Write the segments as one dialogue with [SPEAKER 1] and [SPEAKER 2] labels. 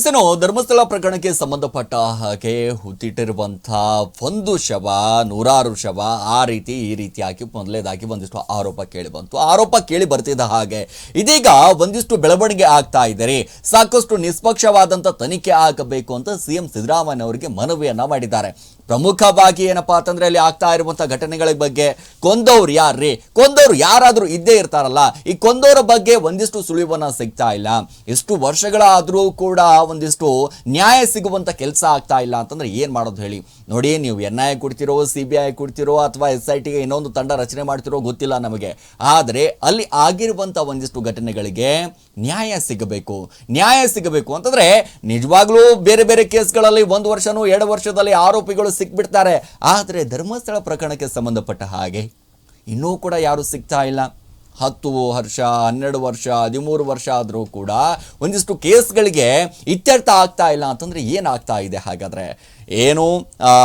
[SPEAKER 1] ಇನ್ನು ಧರ್ಮಸ್ಥಳ ಪ್ರಕರಣಕ್ಕೆ ಸಂಬಂಧಪಟ್ಟ ಹಾಗೆ ಹುತ್ತಿಟ್ಟಿರುವಂಥ ಒಂದು ಶವ ನೂರಾರು ಶವ ಆ ರೀತಿ ಈ ರೀತಿಯಾಗಿ ಮೊದಲೇದಾಗಿ ಒಂದಿಷ್ಟು ಆರೋಪ ಕೇಳಿ ಬಂತು ಆರೋಪ ಕೇಳಿ ಬರ್ತಿದ್ದ ಹಾಗೆ ಇದೀಗ ಒಂದಿಷ್ಟು ಬೆಳವಣಿಗೆ ಆಗ್ತಾ ಇದ್ದರೆ ಸಾಕಷ್ಟು ನಿಷ್ಪಕ್ಷವಾದಂಥ ತನಿಖೆ ಆಗಬೇಕು ಅಂತ ಸಿಎಂ ಸಿದ್ದರಾಮಯ್ಯ ಅವರಿಗೆ ಮನವಿಯನ್ನ ಮಾಡಿದ್ದಾರೆ ಪ್ರಮುಖವಾಗಿ ಏನಪ್ಪಾ ಅಂತಂದ್ರೆ ಅಲ್ಲಿ ಆಗ್ತಾ ಇರುವಂಥ ಘಟನೆಗಳ ಬಗ್ಗೆ ಕೊಂದವ್ರು ಯಾರ್ರಿ ಕೊಂದವ್ರು ಯಾರಾದರೂ ಇದ್ದೇ ಇರ್ತಾರಲ್ಲ ಈ ಕೊಂದವರ ಬಗ್ಗೆ ಒಂದಿಷ್ಟು ಸುಳಿವನ್ನ ಸಿಗ್ತಾ ಇಲ್ಲ ಎಷ್ಟು ವರ್ಷಗಳಾದರೂ ಕೂಡ ಒಂದಿಷ್ಟು ನ್ಯಾಯ ಸಿಗುವಂಥ ಕೆಲಸ ಆಗ್ತಾ ಇಲ್ಲ ಅಂತಂದ್ರೆ ಏನು ಮಾಡೋದು ಹೇಳಿ? ನೋಡಿ, ನೀವು ಎನ್ ಐ ಕೊಡ್ತಿರೋ ಸಿ ಬಿ ಐ ಕೊಡ್ತಿರೋ ಅಥವಾ ಎಸ್ ಐ ಟಿಗೆ ಇನ್ನೊಂದು ತಂಡ ರಚನೆ ಮಾಡ್ತಿರೋ ಗೊತ್ತಿಲ್ಲ ನಮಗೆ. ಆದರೆ ಅಲ್ಲಿ ಆಗಿರುವಂಥ ಒಂದಿಷ್ಟು ಘಟನೆಗಳಿಗೆ ನ್ಯಾಯ ಸಿಗಬೇಕು. ನ್ಯಾಯ ಸಿಗಬೇಕು ಅಂತಂದರೆ ನಿಜವಾಗ್ಲೂ ಬೇರೆ ಬೇರೆ ಕೇಸ್ಗಳಲ್ಲಿ ಒಂದು ವರ್ಷನೂ ಎರಡು ವರ್ಷದಲ್ಲಿ ಆರೋಪಿಗಳು ಸಿಕ್ಬಿಡ್ತಾರೆ. ಆದರೆ ಧರ್ಮಸ್ಥಳ ಪ್ರಕರಣಕ್ಕೆ ಸಂಬಂಧಪಟ್ಟ ಹಾಗೆ ಇನ್ನೂ ಕೂಡ ಯಾರೂ ಸಿಗ್ತಾ ಇಲ್ಲ. ಹತ್ತು ವರ್ಷ ಹನ್ನೆರಡು ವರ್ಷ ಹದಿಮೂರು ವರ್ಷ ಆದರೂ ಕೂಡ ಒಂದಿಷ್ಟು ಕೇಸ್ಗಳಿಗೆ ಇತ್ಯರ್ಥ ಆಗ್ತಾ ಇಲ್ಲ ಅಂತಂದರೆ ಏನಾಗ್ತಾ ಇದೆ ಹಾಗಾದರೆ? ಏನು?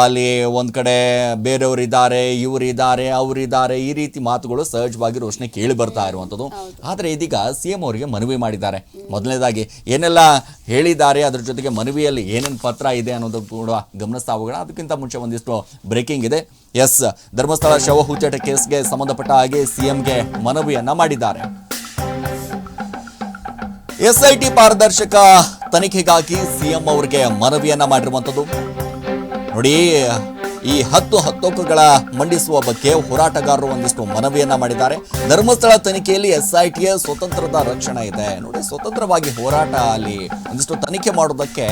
[SPEAKER 1] ಅಲ್ಲಿ ಒಂದು ಕಡೆ ಬೇರೆಯವರಿದ್ದಾರೆ ಇವರಿದ್ದಾರೆ ಅವರಿದ್ದಾರೆ ಈ ರೀತಿ ಮಾತುಗಳು ಸಹಜವಾಗಿ ರೋಷಣೆ ಕೇಳಿ ಬರ್ತಾ ಇರುವಂಥದ್ದು. ಆದರೆ ಇದೀಗ ಸಿ ಎಂ ಅವರಿಗೆ ಮನವಿ ಮಾಡಿದ್ದಾರೆ. ಮೊದಲನೇದಾಗಿ ಏನೆಲ್ಲ ಹೇಳಿದ್ದಾರೆ ಅದರ ಜೊತೆಗೆ ಮನವಿಯಲ್ಲಿ ಏನೇನು ಪತ್ರ ಇದೆ ಅನ್ನೋದು ಕೂಡ ಗಮನಿಸ್ತಾ ಹೋಗೋಣ. ಅದಕ್ಕಿಂತ ಮುಂಚೆ ಒಂದಿಷ್ಟು ಬ್ರೇಕಿಂಗ್ ಇದೆ. ಎಸ್ ಧರ್ಮಸ್ಥಳ ಶವ ಹುಚ್ಚಾಟ ಕೇಸ್ಗೆ ಸಂಬಂಧಪಟ್ಟ ಹಾಗೆ ಸಿಎಂಗೆ ಮನವಿಯನ್ನ ಮಾಡಿದ್ದಾರೆ. ಎಸ್ಐಟಿ ಪಾರದರ್ಶಕ ತನಿಖೆಗಾಗಿ ಸಿಎಂ ಅವರಿಗೆ ಮನವಿಯನ್ನ ಮಾಡಿರುವಂಥದ್ದು. ನೋಡಿ, ಈ ಹತ್ತು ಹತ್ತೊಕ್ಕುಗಳ ಮಂಡಿಸುವ ಬಗ್ಗೆ ಹೋರಾಟಗಾರರು ಒಂದಿಷ್ಟು ಮನವಿಯನ್ನ ಮಾಡಿದ್ದಾರೆ. ಧರ್ಮಸ್ಥಳ ತನಿಖೆಯಲ್ಲಿ ಎಸ್ಐಟಿಯ ಸ್ವತಂತ್ರದ ರಕ್ಷಣೆ ಇದೆ. ನೋಡಿ, ಸ್ವತಂತ್ರವಾಗಿ ಹೋರಾಟ ಅಲ್ಲಿ ಒಂದಿಷ್ಟು ತನಿಖೆ ಮಾಡೋದಕ್ಕೆ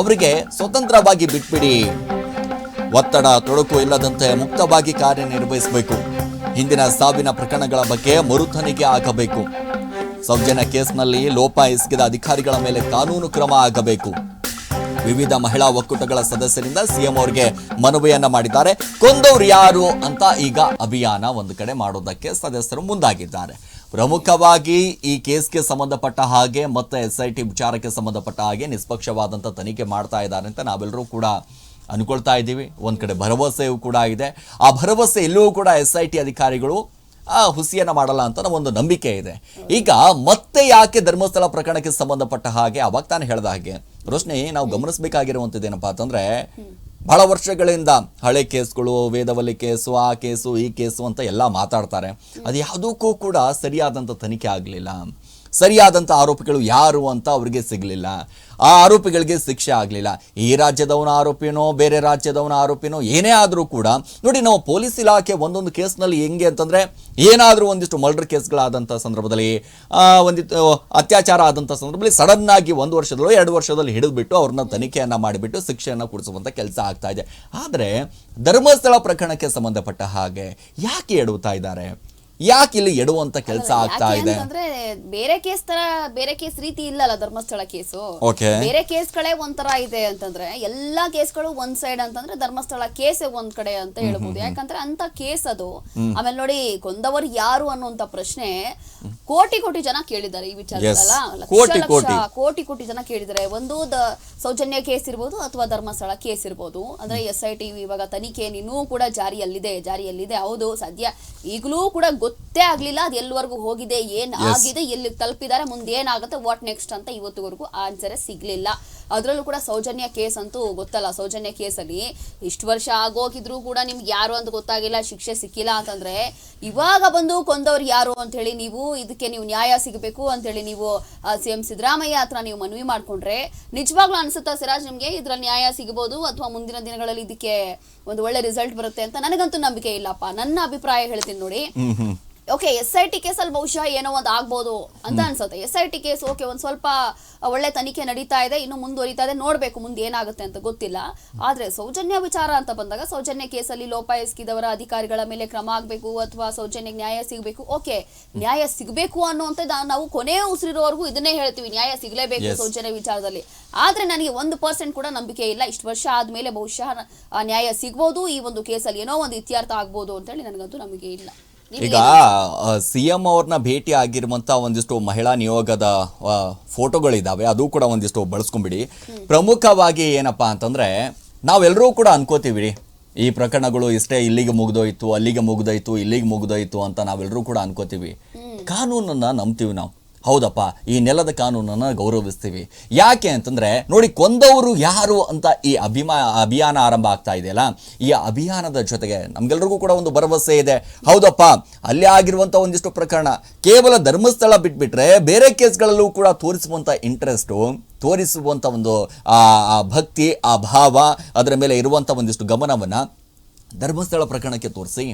[SPEAKER 1] ಅವರಿಗೆ ಸ್ವತಂತ್ರವಾಗಿ ಬಿಟ್ಬಿಡಿ. ಒತ್ತಡ, ತೊಡಕು ಇಲ್ಲದಂತೆ ಮುಕ್ತವಾಗಿ ಕಾರ್ಯನಿರ್ವಹಿಸಬೇಕು. ಹಿಂದಿನ ಸಾವಿನ ಪ್ರಕರಣಗಳ ಬಗ್ಗೆ ಮರುತನಿಗೆ ಆಗಬೇಕು. ಸೌಜನ್ಯ ಕೇಸ್ನಲ್ಲಿ ಲೋಪ ಎಸಗಿದ ಅಧಿಕಾರಿಗಳ ಮೇಲೆ ಕಾನೂನು ಕ್ರಮ ಆಗಬೇಕು. ವಿವಿಧ ಮಹಿಳಾ ಒಕ್ಕೂಟಗಳ ಸದಸ್ಯರಿಂದ ಸಿಎಂ ಅವರಿಗೆ ಮನವಿಯನ್ನ ಮಾಡಿದ್ದಾರೆ. ಕೊಂದವ್ರು ಯಾರು ಅಂತ ಈಗ ಅಭಿಯಾನ ಒಂದು ಕಡೆ ಮಾಡೋದಕ್ಕೆ ಸದಸ್ಯರು ಮುಂದಾಗಿದ್ದಾರೆ. ಪ್ರಮುಖವಾಗಿ ಈ ಕೇಸ್ಗೆ ಸಂಬಂಧಪಟ್ಟ ಹಾಗೆ ಮತ್ತೆ ಎಸ್ ಐ ಟಿ ವಿಚಾರಕ್ಕೆ ಸಂಬಂಧಪಟ್ಟ ಹಾಗೆ ನಿಷ್ಪಕ್ಷವಾದಂಥ ತನಿಖೆ ಮಾಡ್ತಾ ಇದ್ದಾರೆ ಅಂತ ನಾವೆಲ್ಲರೂ ಕೂಡ ಅನ್ಕೊಳ್ತಾ ಇದ್ದೀವಿ. ಒಂದು ಕಡೆ ಭರವಸೆಯೂ ಕೂಡ ಇದೆ. ಆ ಭರವಸೆ ಎಲ್ಲೂ ಕೂಡ ಎಸ್ ಐ ಟಿ ಅಧಿಕಾರಿಗಳು, ಆ, ಹುಸಿಯನ್ನು ಮಾಡಲ್ಲ ಅಂತ ಒಂದು ನಂಬಿಕೆ ಇದೆ. ಈಗ ಮತ್ತೆ ಯಾಕೆ ಧರ್ಮಸ್ಥಳ ಪ್ರಕರಣಕ್ಕೆ ಸಂಬಂಧಪಟ್ಟ ಹಾಗೆ, ಅವಾಗ ತಾನೇ ಹೇಳ್ದ ಹಾಗೆ. ರೋಶ್ನಿ, ನಾವು ಗಮನಿಸಬೇಕಾಗಿರುವಂಥದ್ದು ಏನಪ್ಪಾ ಅಂತಂದ್ರೆ, ಬಹಳ ವರ್ಷಗಳಿಂದ ಹಳೆ ಕೇಸ್ಗಳು, ವೇದವಲ್ಲಿ ಕೇಸು, ಆ ಕೇಸು, ಈ ಕೇಸು ಅಂತ ಎಲ್ಲ ಮಾತಾಡ್ತಾರೆ. ಅದು ಯಾವುದಕ್ಕೂ ಕೂಡ ಸರಿಯಾದಂಥ ತನಿಖೆ ಆಗಲಿಲ್ಲ. ಸರಿಯಾದಂಥ ಆರೋಪಿಗಳು ಯಾರು ಅಂತ ಅವರಿಗೆ ಸಿಗಲಿಲ್ಲ. ಆ ಆರೋಪಿಗಳಿಗೆ ಶಿಕ್ಷೆ ಆಗಲಿಲ್ಲ. ಈ ರಾಜ್ಯದವನ ಆರೋಪಿನೋ, ಬೇರೆ ರಾಜ್ಯದವನ ಆರೋಪಿನೋ, ಏನೇ ಆದರೂ ಕೂಡ, ನೋಡಿ ನಾವು ಪೊಲೀಸ್ ಇಲಾಖೆ ಒಂದೊಂದು ಕೇಸ್ನಲ್ಲಿ ಹೆಂಗೆ ಅಂತಂದರೆ, ಏನಾದರೂ ಒಂದಿಷ್ಟು ಮರ್ಡರ್ ಕೇಸ್ಗಳಾದಂಥ ಸಂದರ್ಭದಲ್ಲಿ ಒಂದಿತ್ತು ಅತ್ಯಾಚಾರ ಆದಂಥ ಸಂದರ್ಭದಲ್ಲಿ ಸಡನ್ನಾಗಿ ಒಂದು ವರ್ಷದಲ್ಲೋ, ಎರಡು ವರ್ಷದಲ್ಲಿ ಹಿಡಿದುಬಿಟ್ಟು ಅವ್ರನ್ನ ತನಿಖೆಯನ್ನು ಮಾಡಿಬಿಟ್ಟು ಶಿಕ್ಷೆಯನ್ನು ಕೊಡಿಸುವಂಥ ಕೆಲಸ ಆಗ್ತಾ ಇದೆ. ಆದರೆ ಧರ್ಮಸ್ಥಳ ಪ್ರಕರಣಕ್ಕೆ ಸಂಬಂಧಪಟ್ಟ ಹಾಗೆ ಯಾಕೆ ಎಡುತ್ತಾ ಇದ್ದಾರೆ? ಯಾಕೆ ಇಲ್ಲಿ ಎಡುವಂತ ಕೆಲಸ ಆಗ್ತಾ ಇದೆ?
[SPEAKER 2] ಅಂತಂದ್ರೆ ಬೇರೆ ಕೇಸ್ ತರ ಬೇರೆ ಕೇಸ್ ರೀತಿ ಇಲ್ಲಲ್ಲ ಧರ್ಮಸ್ಥಳ ಕೇಸು. ಬೇರೆ ಕೇಸ್ಗಳೇ ಒಂಥರ ಇದೆ ಅಂತಂದ್ರೆ ಎಲ್ಲಾ ಕೇಸ್ಗಳು ಒಂದ್ ಸೈಡ್ ಅಂತಂದ್ರೆ ಧರ್ಮಸ್ಥಳ ಕೇಸ್ ಒಂದ್ ಕಡೆ ಅಂತ ಹೇಳ್ಬೋದು. ಯಾಕಂದ್ರೆ ಅಂತ ಕೇಸ್ ಅದು. ಆಮೇಲೆ ನೋಡಿ ಕೊಂದವರು ಯಾರು ಅನ್ನುವಂತ ಪ್ರಶ್ನೆ ಕೋಟಿ ಕೋಟಿ ಜನ ಕೇಳಿದ್ದಾರೆ ಈ ವಿಚಾರದಲ್ಲ ಲಕ್ಷ ಲಕ್ಷ.
[SPEAKER 1] ಕೋಟಿ.
[SPEAKER 2] ಕೋಟಿ ಜನ ಕೇಳಿದ್ದಾರೆ. ಒಂದು ಸೌಜನ್ಯ ಕೇಸ್ ಇರ್ಬೋದು ಅಥವಾ ಧರ್ಮಸ್ಥಳ ಕೇಸ್ ಇರ್ಬೋದು. ಅಂದ್ರೆ ಎಸ್ ಐ ಟಿ ಇವಾಗ ತನಿಖೆ ಇನ್ನೂ ಕೂಡ ಜಾರಿಯಲ್ಲಿದೆ ಜಾರಿಯಲ್ಲಿದೆ. ಹೌದು ಸದ್ಯ ಈಗಲೂ ಕೂಡ ಗೊತ್ತೇ ಆಗ್ಲಿಲ್ಲ ಅದು ಎಲ್ಲಿವರೆಗೂ ಹೋಗಿದೆ ಏನ್ ಆಗಿದೆ ಎಲ್ಲಿ ತಲುಪಿದ್ದಾರೆ ಮುಂದೆ ಏನಾಗುತ್ತೆ ವಾಟ್ ನೆಕ್ಸ್ಟ್ ಅಂತ ಇವತ್ತುವರೆಗೂ ಆನ್ಸರೇ ಸಿಗ್ಲಿಲ್ಲ. ಅದರಲ್ಲೂ ಕೂಡ ಸೌಜನ್ಯ ಕೇಸ್ ಅಂತೂ ಗೊತ್ತಲ್ಲ. ಸೌಜನ್ಯ ಕೇಸಲ್ಲಿ ಇಷ್ಟು ವರ್ಷ ಆಗೋಗಿದ್ರು ಕೂಡ ನಿಮ್ಗೆ ಯಾರು ಅಂತ ಗೊತ್ತಾಗಿಲ್ಲ, ಶಿಕ್ಷೆ ಸಿಕ್ಕಿಲ್ಲ ಅಂತಂದ್ರೆ ಇವಾಗ ಬಂದು ಕೊಂದವ್ರು ಯಾರು ಅಂತ ಹೇಳಿ ನೀವು ಇದಕ್ಕೆ ನೀವು ನ್ಯಾಯ ಸಿಗಬೇಕು ಅಂತ ಹೇಳಿ ನೀವು ಸಿ ಎಂ ಸಿದ್ದರಾಮಯ್ಯ ಹತ್ರ ನೀವು ಮನವಿ ಮಾಡ್ಕೊಂಡ್ರೆ ನಿಜವಾಗ್ಲೂ ಅನ್ಸುತ್ತಾ ಸಿರಾಜ್ ನಿಮ್ಗೆ ಇದ್ರಲ್ಲಿ ನ್ಯಾಯ ಸಿಗಬಹುದು ಅಥವಾ ಮುಂದಿನ ದಿನಗಳಲ್ಲಿ ಇದಕ್ಕೆ ಒಂದು ಒಳ್ಳೆ ರಿಸಲ್ಟ್ ಬರುತ್ತೆ ಅಂತ ನನಗಂತೂ ನಂಬಿಕೆ ಇಲ್ಲಪ್ಪ. ನನ್ನ ಅಭಿಪ್ರಾಯ ಹೇಳ್ತೀನಿ ನೋಡಿ. ಓಕೆ ಎಸ್ ಐ ಟಿ ಕೇಸಲ್ಲಿ ಬಹುಶಃ ಏನೋ ಒಂದು ಆಗ್ಬೋದು ಅಂತ ಅನ್ಸುತ್ತೆ. S I T case okay ಒಂದು ಸ್ವಲ್ಪ ಒಳ್ಳೆ ತನಿಖೆ ನಡೀತಾ ಇದೆ ಇನ್ನು ಮುಂದುವರಿತಾ ಇದೆ ನೋಡಬೇಕು ಮುಂದೆ ಏನಾಗುತ್ತೆ ಅಂತ ಗೊತ್ತಿಲ್ಲ. ಆದ್ರೆ ಸೌಜನ್ಯ ವಿಚಾರ ಅಂತ ಬಂದಾಗ ಸೌಜನ್ಯ ಕೇಸಲ್ಲಿ ಲೋಪ ಎಸ್ಕಿದವರ ಅಧಿಕಾರಿಗಳ ಮೇಲೆ ಕ್ರಮ ಆಗಬೇಕು ಅಥವಾ ಸೌಜನ್ಯಕ್ಕೆ ನ್ಯಾಯ ಸಿಗಬೇಕು? ಓಕೆ ನ್ಯಾಯ ಸಿಗಬೇಕು ಅನ್ನುವಂಥದ್ದು ನಾವು ಕೊನೆ ಉಸಿರಿರೋವರೆಗೂ ಇದನ್ನೇ ಹೇಳ್ತೀವಿ. ನ್ಯಾಯ ಸಿಗಲೇಬೇಕು ಸೌಜನ್ಯ ವಿಚಾರದಲ್ಲಿ. ಆದ್ರೆ ನನಗೆ ಒಂದು ಪರ್ಸೆಂಟ್ ಕೂಡ ನಂಬಿಕೆ ಇಲ್ಲ. ಇಷ್ಟು ವರ್ಷ ಆದ್ಮೇಲೆ ಬಹುಶಃ ನ್ಯಾಯ ಸಿಗ್ಬೋದು ಈ ಒಂದು ಕೇಸಲ್ಲಿ ಏನೋ ಒಂದು ಇತ್ಯರ್ಥ ಆಗ್ಬೋದು ಅಂತೇಳಿ ನನಗಂತೂ ನಂಬಿಕೆ ಇಲ್ಲ.
[SPEAKER 1] ಈಗ ಸಿ ಎಂ ಅವ್ರನ್ನ ಭೇಟಿ ಆಗಿರುವಂತ ಒಂದಿಷ್ಟು ಮಹಿಳಾ ನಿಯೋಗದ ಫೋಟೋಗಳಿದ್ದಾವೆ ಅದು ಕೂಡ ಒಂದಿಷ್ಟು ಬಳಸ್ಕೊಂಡ್ಬಿಡಿ ಪ್ರಮುಖವಾಗಿ ಏನಪ್ಪಾ ಅಂತಂದ್ರೆ ನಾವೆಲ್ಲರೂ ಕೂಡ ಅನ್ಕೋತೀವಿ ಈ ಪ್ರಕರಣಗಳು ಇಷ್ಟೇ ಇಲ್ಲಿಗೆ ಮುಗ್ದೋಯ್ತು ಅಲ್ಲಿಗೆ ಮುಗ್ದೋಯ್ತು ಇಲ್ಲಿಗೆ ಮುಗ್ದೋಯ್ತು ಅಂತ ನಾವೆಲ್ಲರೂ ಕೂಡ ಅನ್ಕೋತೀವಿ. ಕಾನೂನನ್ನ ನಂಬ್ತೀವಿ ನಾವು. ಹೌದಪ್ಪ, ಈ ನೆಲದ ಕಾನೂನನ್ನು ಗೌರವಿಸ್ತೀವಿ. ಯಾಕೆ ಅಂತಂದ್ರೆ, ನೋಡಿ ಕೊಂದವರು ಯಾರು ಅಂತ ಈ ಅಭಿಮಾ, ಅಭಿಯಾನ ಆರಂಭ ಆಗ್ತಾ ಇದೆಯಲ್ಲ, ಈ ಅಭಿಯಾನದ ಜೊತೆಗೆ ನಮ್ಗೆಲ್ರಿಗೂ ಕೂಡ ಒಂದು ಭರವಸೆ ಇದೆ. ಹೌದಪ್ಪ, ಅಲ್ಲಿ ಆಗಿರುವಂಥ ಒಂದಿಷ್ಟು ಪ್ರಕರಣ, ಕೇವಲ ಧರ್ಮಸ್ಥಳ ಬಿಟ್ಬಿಟ್ರೆ ಬೇರೆ ಕೇಸ್ಗಳಲ್ಲೂ ಕೂಡ ತೋರಿಸುವಂತ ಇಂಟ್ರೆಸ್ಟು ತೋರಿಸುವಂತ ಒಂದು, ಆ ಭಕ್ತಿ, ಆ ಭಾವ, ಅದರ ಮೇಲೆ ಇರುವಂಥ ಒಂದಿಷ್ಟು ಗಮನವನ್ನ ಧರ್ಮಸ್ಥಳ ಪ್ರಕರಣಕ್ಕೆ ತೋರಿಸಿ.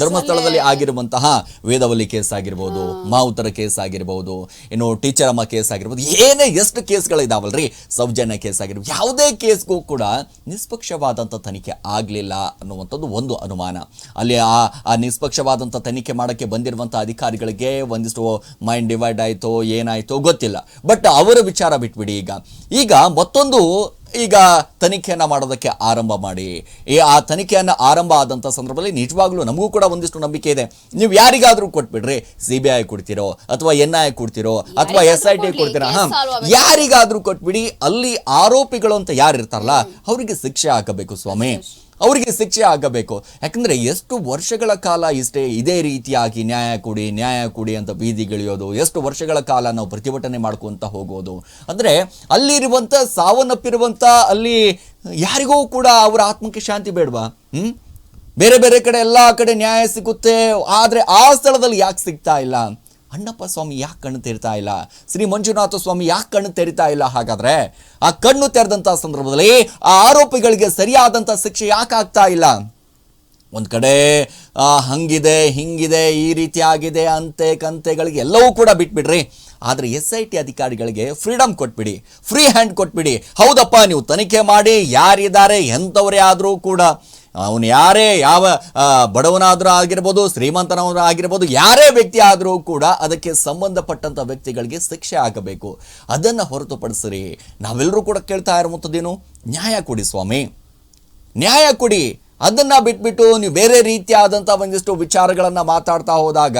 [SPEAKER 1] ಧರ್ಮಸ್ಥಳದಲ್ಲಿ ಆಗಿರುವಂತಹ ವೇದವಲ್ಲಿ ಕೇಸ್ ಆಗಿರ್ಬೋದು ಮಾವುತರ ಕೇಸ್ ಆಗಿರ್ಬೋದು ಇನ್ನು ಟೀಚರ್ ಅಮ್ಮ ಕೇಸ್ ಆಗಿರ್ಬೋದು ಏನೇ ಎಷ್ಟು ಕೇಸ್ಗಳಿದಾವಲ್ರಿ ಸೌಜನ್ಯ ಕೇಸ್ ಆಗಿರ್ಬೋದು ಯಾವುದೇ ಕೇಸ್ಗೂ ಕೂಡ ನಿಷ್ಪಕ್ಷವಾದಂಥ ತನಿಖೆ ಆಗಲಿಲ್ಲ ಅನ್ನುವಂಥದ್ದು ಒಂದು ಅನುಮಾನ. ಅಲ್ಲಿ ಆ ಆ ನಿಷ್ಪಕ್ಷವಾದಂಥ ತನಿಖೆ ಮಾಡೋಕ್ಕೆ ಬಂದಿರುವಂಥ ಅಧಿಕಾರಿಗಳಿಗೆ ಒಂದಿಷ್ಟು ಮೈಂಡ್ ಡಿವೈಡ್ ಆಯಿತೋ ಏನಾಯಿತೋ ಗೊತ್ತಿಲ್ಲ. ಬಟ್ ಅವರ ವಿಚಾರ ಬಿಟ್ಬಿಡಿ ಈಗ. ಈಗ ಮತ್ತೊಂದು ಈಗ ತನಿಖೆಯನ್ನ ಮಾಡೋದಕ್ಕೆ ಆರಂಭ ಮಾಡಿ. ಈ ಆ ತನಿಖೆಯನ್ನ ಆರಂಭ ಆದಂಥ ಸಂದರ್ಭದಲ್ಲಿ ನಿಜವಾಗ್ಲೂ ನಮಗೂ ಕೂಡ ಒಂದಿಷ್ಟು ನಂಬಿಕೆ ಇದೆ. ನೀವು ಯಾರಿಗಾದರೂ ಕೊಟ್ಬಿಡ್ರಿ ಸಿ ಬಿ ಐ ಕೊಡ್ತಿರೋ ಅಥವಾ ಎನ್ ಐ ಕೊಡ್ತಿರೋ ಅಥವಾ ಎಸ್ ಐ ಟಿ ಕೊಡ್ತೀರಾ ಹಾಂ ಯಾರಿಗಾದ್ರೂ ಕೊಟ್ಬಿಡಿ ಅಲ್ಲಿ ಆರೋಪಿಗಳು ಅಂತ ಯಾರು ಇರ್ತಾರಲ್ಲ ಅವರಿಗೆ ಶಿಕ್ಷೆ ಹಾಕಬೇಕು ಸ್ವಾಮಿ. ಅವರಿಗೆ ಶಿಕ್ಷೆ ಆಗಬೇಕು. ಯಾಕಂದರೆ ಎಷ್ಟು ವರ್ಷಗಳ ಕಾಲ ಇಷ್ಟೇ ಇದೇ ರೀತಿಯಾಗಿ ನ್ಯಾಯ ಕೊಡಿ ನ್ಯಾಯ ಕೊಡಿ ಅಂತ ಬೀದಿಗಿಳಿಯೋದು ಎಷ್ಟು ವರ್ಷಗಳ ಕಾಲ ನಾವು ಪ್ರತಿಭಟನೆ ಮಾಡ್ಕೊಂತ ಹೋಗೋದು. ಅಂದರೆ ಅಲ್ಲಿರುವಂಥ ಸಾವನ್ನಪ್ಪಿರುವಂಥ ಅಲ್ಲಿ ಯಾರಿಗೂ ಕೂಡ ಅವರ ಆತ್ಮಕ್ಕೆ ಶಾಂತಿ ಬೇಡವಾ? ಬೇರೆ ಬೇರೆ ಕಡೆ ಎಲ್ಲ ಕಡೆ ನ್ಯಾಯ ಸಿಗುತ್ತೆ, ಆದರೆ ಆ ಸ್ಥಳದಲ್ಲಿ ಯಾಕೆ ಸಿಗ್ತಾ ಇಲ್ಲ? ಅಣ್ಣಪ್ಪ ಸ್ವಾಮಿ ಯಾಕೆ ಕಣ್ಣು ತೆರಿತಾ ಇಲ್ಲ? ಶ್ರೀ ಮಂಜುನಾಥ ಸ್ವಾಮಿ ಯಾಕೆ ಕಣ್ಣು ತೆರಿತಾ ಇಲ್ಲ? ಹಾಗಾದ್ರೆ ಆ ಕಣ್ಣು ತೆರೆದಂಥ ಸಂದರ್ಭದಲ್ಲಿ ಆ ಆರೋಪಿಗಳಿಗೆ ಸರಿಯಾದಂಥ ಶಿಕ್ಷೆ ಯಾಕೆ ಆಗ್ತಾ ಇಲ್ಲ? ಒಂದು ಕಡೆ ಹಂಗಿದೆ, ಹಿಂಗಿದೆ, ಈ ರೀತಿ ಆಗಿದೆ, ಅಂತೆ ಕಂತೆಗಳಿಗೆ ಎಲ್ಲವೂ ಕೂಡ ಬಿಟ್ಬಿಡ್ರಿ. ಆದರೆ ಎಸ್ ಐ ಟಿ ಅಧಿಕಾರಿಗಳಿಗೆ ಫ್ರೀಡಮ್ ಕೊಟ್ಬಿಡಿ. ಫ್ರೀ ಹ್ಯಾಂಡ್ ಕೊಟ್ಬಿಡಿ. ಹೌದಪ್ಪ, ನೀವು ತನಿಖೆ ಮಾಡಿ, ಯಾರಿದ್ದಾರೆ, ಎಂಥವರೇ ಆದರೂ ಕೂಡ. ಅವನು ಯಾರೇ ಯಾವ ಬಡವನಾದರೂ ಆಗಿರ್ಬೋದು ಶ್ರೀಮಂತನವರು ಆಗಿರ್ಬೋದು, ಯಾರೇ ವ್ಯಕ್ತಿ ಆದರೂ ಕೂಡ ಅದಕ್ಕೆ ಸಂಬಂಧಪಟ್ಟಂಥ ವ್ಯಕ್ತಿಗಳಿಗೆ ಶಿಕ್ಷೆ ಆಗಬೇಕು. ಅದನ್ನು ಹೊರತುಪಡಿಸಿರಿ. ನಾವೆಲ್ಲರೂ ಕೂಡ ಕೇಳ್ತಾ ಇರುವಂಥದ್ದೇನು ನ್ಯಾಯ ಕೊಡಿ ಸ್ವಾಮಿ. ನ್ಯಾಯ ಕೊಡಿ. ಅದನ್ನ ಬಿಟ್ಬಿಟ್ಟು ನೀವು ಬೇರೆ ರೀತಿಯಾದಂಥ ಒಂದಿಷ್ಟು ವಿಚಾರಗಳನ್ನು ಮಾತಾಡ್ತಾ ಹೋದಾಗ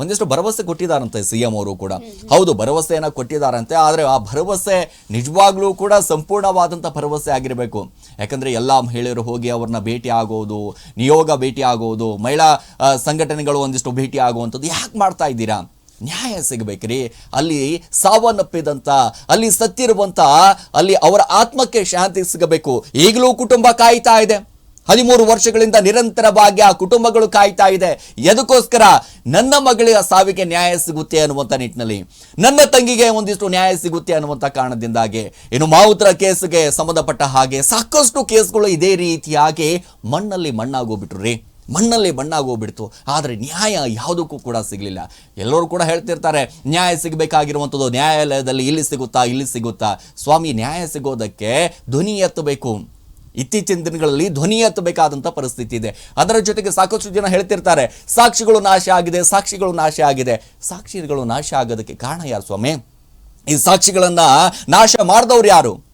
[SPEAKER 1] ಒಂದಿಷ್ಟು ಭರವಸೆ ಕೊಟ್ಟಿದ್ದಾರಂತೆ ಸಿ ಎಂ ಅವರು ಕೂಡ. ಹೌದು, ಭರವಸೆಯನ್ನು ಕೊಟ್ಟಿದ್ದಾರಂತೆ, ಆದರೆ ಆ ಭರವಸೆ ನಿಜವಾಗ್ಲೂ ಕೂಡ ಸಂಪೂರ್ಣವಾದಂಥ ಭರವಸೆ ಆಗಿರಬೇಕು. ಯಾಕಂದರೆ ಎಲ್ಲ ಮಹಿಳೆಯರು ಹೋಗಿ ಅವ್ರನ್ನ ಭೇಟಿ ಆಗೋದು, ನಿಯೋಗ ಭೇಟಿ ಆಗೋದು, ಮಹಿಳಾ ಸಂಘಟನೆಗಳು ಒಂದಿಷ್ಟು ಭೇಟಿ ಆಗುವಂಥದ್ದು ಯಾಕೆ ಮಾಡ್ತಾ ಇದ್ದೀರಾ? ನ್ಯಾಯ ಸಿಗಬೇಕ್ರಿ. ಅಲ್ಲಿ ಸಾವನ್ನಪ್ಪಿದಂಥ ಅಲ್ಲಿ ಸತ್ತಿರುವಂಥ ಅಲ್ಲಿ ಅವರ ಆತ್ಮಕ್ಕೆ ಶಾಂತಿ ಸಿಗಬೇಕು. ಈಗಲೂ ಕುಟುಂಬ ಕಾಯ್ತಾ ಇದೆ. ಹದಿಮೂರು ವರ್ಷಗಳಿಂದ ನಿರಂತರವಾಗಿ ಆ ಕುಟುಂಬಗಳು ಕಾಯ್ತಾ ಇದೆ. ಎದಕ್ಕೋಸ್ಕರ ನನ್ನ ಮಗಳ ಸಾವಿಗೆ ನ್ಯಾಯ ಸಿಗುತ್ತೆ ಅನ್ನುವಂಥ ನಿಟ್ಟಿನಲ್ಲಿ, ನನ್ನ ತಂಗಿಗೆ ಒಂದಿಷ್ಟು ನ್ಯಾಯ ಸಿಗುತ್ತೆ ಅನ್ನುವಂಥ ಕಾರಣದಿಂದಾಗಿ, ಇನ್ನು ಮಾವುತ್ರ ಕೇಸ್ಗೆ ಸಂಬಂಧಪಟ್ಟ ಹಾಗೆ ಸಾಕಷ್ಟು ಕೇಸ್ಗಳು ಇದೇ ರೀತಿಯಾಗಿ ಮಣ್ಣಲ್ಲಿ ಮಣ್ಣಾಗೋಗ್ಬಿಟ್ರು ರೀ. ಮಣ್ಣಲ್ಲಿ ಮಣ್ಣಾಗೋಗ್ಬಿಡ್ತು. ಆದರೆ ನ್ಯಾಯ ಯಾವುದಕ್ಕೂ ಕೂಡ ಸಿಗಲಿಲ್ಲ. ಎಲ್ಲರೂ ಕೂಡ ಹೇಳ್ತಿರ್ತಾರೆ, ನ್ಯಾಯ ಸಿಗಬೇಕಾಗಿರುವಂಥದ್ದು ನ್ಯಾಯಾಲಯದಲ್ಲಿ ಇಲ್ಲಿ ಸಿಗುತ್ತಾ ಇಲ್ಲಿ ಸಿಗುತ್ತಾ. ಸ್ವಾಮಿ, ನ್ಯಾಯ ಸಿಗೋದಕ್ಕೆ ಧ್ವನಿ ಎತ್ತಬೇಕು. ಇತ್ತೀಚಿನ ದಿನಗಳಲ್ಲಿ ಧ್ವನಿ ಎತ್ತಬೇಕಾದಂಥ ಪರಿಸ್ಥಿತಿ ಇದೆ. ಅದರ ಜೊತೆಗೆ ಸಾಕಷ್ಟು ಜನ ಹೇಳ್ತಿರ್ತಾರೆ, ಸಾಕ್ಷಿಗಳು ನಾಶ ಆಗಿದೆ, ಸಾಕ್ಷಿಗಳು ನಾಶ ಆಗಿದೆ, ಸಾಕ್ಷಿಗಳು ನಾಶ ಆಗೋದಕ್ಕೆ ಕಾರಣ ಯಾರು ಸ್ವಾಮಿ? ಈ ಸಾಕ್ಷಿಗಳನ್ನು ನಾಶ ಮಾಡಿದವ್ರು ಯಾರು?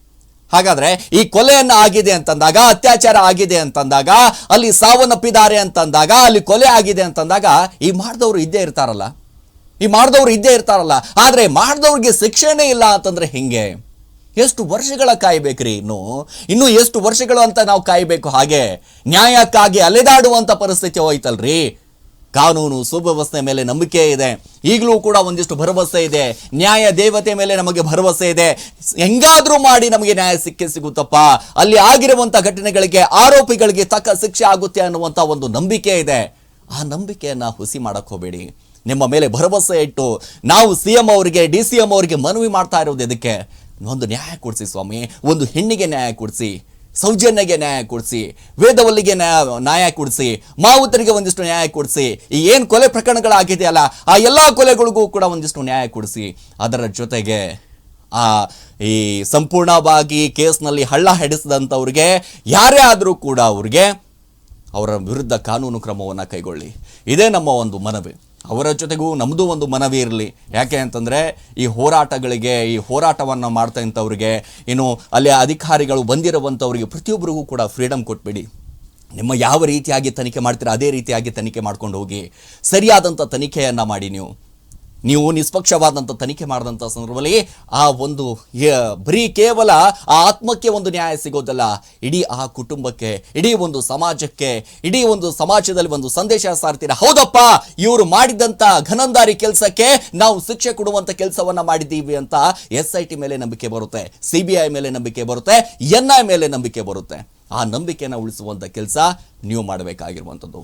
[SPEAKER 1] ಹಾಗಾದ್ರೆ ಈ ಕೊಲೆಯನ್ನ ಆಗಿದೆ ಅಂತಂದಾಗ, ಅತ್ಯಾಚಾರ ಆಗಿದೆ ಅಂತಂದಾಗ, ಅಲ್ಲಿ ಸಾವನ್ನಪ್ಪಿದ್ದಾರೆ ಅಂತಂದಾಗ, ಅಲ್ಲಿ ಕೊಲೆ ಆಗಿದೆ ಅಂತಂದಾಗ ಈ ಮಾಡಿದವರು ಇದ್ದೇ ಇರ್ತಾರಲ್ಲ? ಈ ಮಾಡಿದವರು ಇದ್ದೇ ಇರ್ತಾರಲ್ಲ? ಆದ್ರೆ ಮಾಡಿದವ್ರಿಗೆ ಶಿಕ್ಷೆನೇ ಇಲ್ಲ ಅಂತಂದ್ರೆ ಹೆಂಗೆ? ಎಷ್ಟು ವರ್ಷಗಳ ಕಾಯಬೇಕ್ರಿ ಇನ್ನು? ಇನ್ನು ಎಷ್ಟು ವರ್ಷಗಳು ಅಂತ ನಾವು ಕಾಯಬೇಕು ಹಾಗೆ? ನ್ಯಾಯಕ್ಕಾಗಿ ಅಲೆದಾಡುವಂತ ಪರಿಸ್ಥಿತಿ ಹೋಯ್ತಲ್ರಿ? ಕಾನೂನು, ಸುವ್ಯವಸ್ಥೆ ಮೇಲೆ ನಂಬಿಕೆ ಇದೆ. ಈಗಲೂ ಕೂಡ ಒಂದಿಷ್ಟು ಭರವಸೆ ಇದೆ. ನ್ಯಾಯ ದೇವತೆ ಮೇಲೆ ನಮಗೆ ಭರವಸೆ ಇದೆ. ಹೆಂಗಾದರೂ ಮಾಡಿ ನಮಗೆ ನ್ಯಾಯ ಸಿಕ್ಕೇ ಸಿಗುತ್ತಪ್ಪ. ಅಲ್ಲಿ ಆಗಿರುವಂಥ ಘಟನೆಗಳಿಗೆ ಆರೋಪಿಗಳಿಗೆ ತಕ್ಕ ಶಿಕ್ಷೆ ಆಗುತ್ತೆ ಅನ್ನುವಂತ ಒಂದು ನಂಬಿಕೆ ಇದೆ. ಆ ನಂಬಿಕೆಯನ್ನ ಹುಸಿ ಮಾಡಕ್ಕೆ ಹೋಗಬೇಡಿ. ನಿಮ್ಮ ಮೇಲೆ ಭರವಸೆ ಇಟ್ಟು ನಾವು ಸಿ ಎಂ ಅವರಿಗೆ, ಡಿ ಸಿ ಎಂ ಅವರಿಗೆ ಮನವಿ ಮಾಡ್ತಾ ಇರೋದು ಇದಕ್ಕೆ ಒಂದು ನ್ಯಾಯ ಕೊಡಿಸಿ ಸ್ವಾಮಿ, ಒಂದು ಹೆಣ್ಣಿಗೆ ನ್ಯಾಯ ಕೊಡಿಸಿ, ಸೌಜನ್ಯಗೆ ನ್ಯಾಯ ಕೊಡಿಸಿ, ವೇದವಲ್ಲಿಗೆ ನ್ಯಾಯ ನ್ಯಾಯ ಕೊಡಿಸಿ ಮಾವುತರಿಗೆ ಒಂದಿಷ್ಟು ನ್ಯಾಯ ಕೊಡಿಸಿ, ಈ ಏನು ಕೊಲೆ ಪ್ರಕರಣಗಳಾಗಿದೆಯಲ್ಲ, ಆ ಎಲ್ಲ ಕೊಲೆಗಳಿಗೂ ಕೂಡ ಒಂದಿಷ್ಟು ನ್ಯಾಯ ಕೊಡಿಸಿ. ಅದರ ಜೊತೆಗೆ, ಆ, ಈ ಸಂಪೂರ್ಣವಾಗಿ ಕೇಸ್ನಲ್ಲಿ ಹಳ್ಳ ಹೆಡಿಸಿದಂಥವ್ರಿಗೆ, ಯಾರೇ ಆದರೂ ಕೂಡ ಅವ್ರಿಗೆ, ಅವರ ವಿರುದ್ಧ ಕಾನೂನು ಕ್ರಮವನ್ನು ಕೈಗೊಳ್ಳಿ. ಇದೇ ನಮ್ಮ ಒಂದು ಮನವಿ. ಅವರ ಜೊತೆಗೂ ನಮ್ಮದು ಒಂದು ಮನವಿ ಇರಲಿ. ಯಾಕೆ ಅಂತಂದರೆ, ಈ ಹೋರಾಟಗಳಿಗೆ, ಈ ಹೋರಾಟವನ್ನು ಮಾಡ್ತಾ ಇಂಥವ್ರಿಗೆ, ಇನ್ನು ಅಲ್ಲಿ ಅಧಿಕಾರಿಗಳು ಬಂದಿರುವಂಥವ್ರಿಗೆ ಪ್ರತಿಯೊಬ್ಬರಿಗೂ ಕೂಡ ಫ್ರೀಡಮ್ ಕೊಟ್ಬಿಡಿ. ನಿಮ್ಮ ಯಾವ ರೀತಿಯಾಗಿ ತನಿಖೆ ಮಾಡ್ತೀರಾ, ಅದೇ ರೀತಿಯಾಗಿ ತನಿಖೆ ಮಾಡ್ಕೊಂಡು ಹೋಗಿ. ಸರಿಯಾದಂಥ ತನಿಖೆಯನ್ನು ಮಾಡಿ ನೀವು. ನೀವು ನಿಷ್ಪಕ್ಷವಾದಂಥ ತನಿಖೆ ಮಾಡಿದಂಥ ಸಂದರ್ಭದಲ್ಲಿ ಆ ಒಂದು ಬರೀ ಕೇವಲ ಆ ಆತ್ಮಕ್ಕೆ ಒಂದು ನ್ಯಾಯ ಸಿಗೋದಲ್ಲ. ಇಡೀ ಆ ಕುಟುಂಬಕ್ಕೆ, ಇಡೀ ಒಂದು ಸಮಾಜಕ್ಕೆ, ಇಡೀ ಒಂದು ಸಮಾಜದಲ್ಲಿ ಒಂದು ಸಂದೇಶ ಸಾರ್ತೀರ? ಹೌದಪ್ಪ, ಇವರು ಮಾಡಿದಂಥ ಘನಂದಾರಿ ಕೆಲಸಕ್ಕೆ ನಾವು ಶಿಕ್ಷೆ ಕೊಡುವಂಥ ಕೆಲಸವನ್ನು ಮಾಡಿದ್ದೀವಿ ಅಂತ ಎಸ್ ಐ ಟಿ ಮೇಲೆ ನಂಬಿಕೆ ಬರುತ್ತೆ, ಸಿ ಬಿ ಐ ಮೇಲೆ ನಂಬಿಕೆ ಬರುತ್ತೆ, ಎನ್ ಐ ಮೇಲೆ ನಂಬಿಕೆ ಬರುತ್ತೆ. ಆ ನಂಬಿಕೆಯನ್ನು ಉಳಿಸುವಂಥ ಕೆಲಸ ನೀವು ಮಾಡಬೇಕಾಗಿರುವಂಥದ್ದು